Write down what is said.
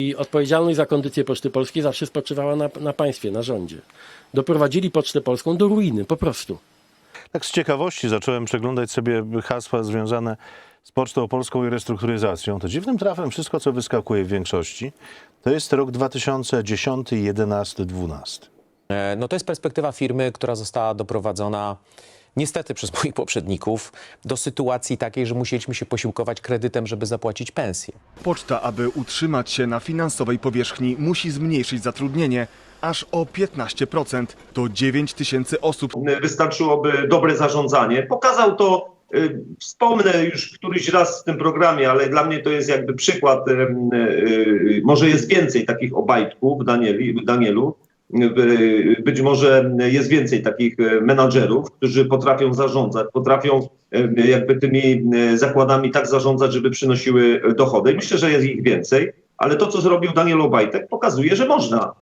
I odpowiedzialność za kondycję Poczty Polskiej zawsze spoczywała na, na państwie, na rządzie. Doprowadzili Pocztę Polską do ruiny, po prostu. Tak z ciekawości zacząłem przeglądać sobie hasła związane z Pocztą Polską i restrukturyzacją. To dziwnym trafem wszystko, co wyskakuje w większości, to jest rok 2010, 11, 12. E, No to jest perspektywa firmy, która została doprowadzona niestety przez moich poprzedników do sytuacji takiej, że musieliśmy się posiłkować kredytem, żeby zapłacić pensję. Poczta, aby utrzymać się na finansowej powierzchni, musi zmniejszyć zatrudnienie aż o 15%. To 9 tysięcy osób. wystarczyłoby dobre zarządzanie. Pokazał to, y, wspomnę już któryś raz w tym programie, ale dla mnie to jest jakby przykład, em, y, może jest więcej takich obajtków w, Danieli, Danielu, Y, być może jest więcej takich e, menadżerów, którzy potrafią zarządzać, potrafią e, jakby tymi e, zakładami tak zarządzać, żeby przynosiły dochody. Myślę, że jest ich więcej, ale to, co zrobił Daniel Obajtek, pokazuje, że można.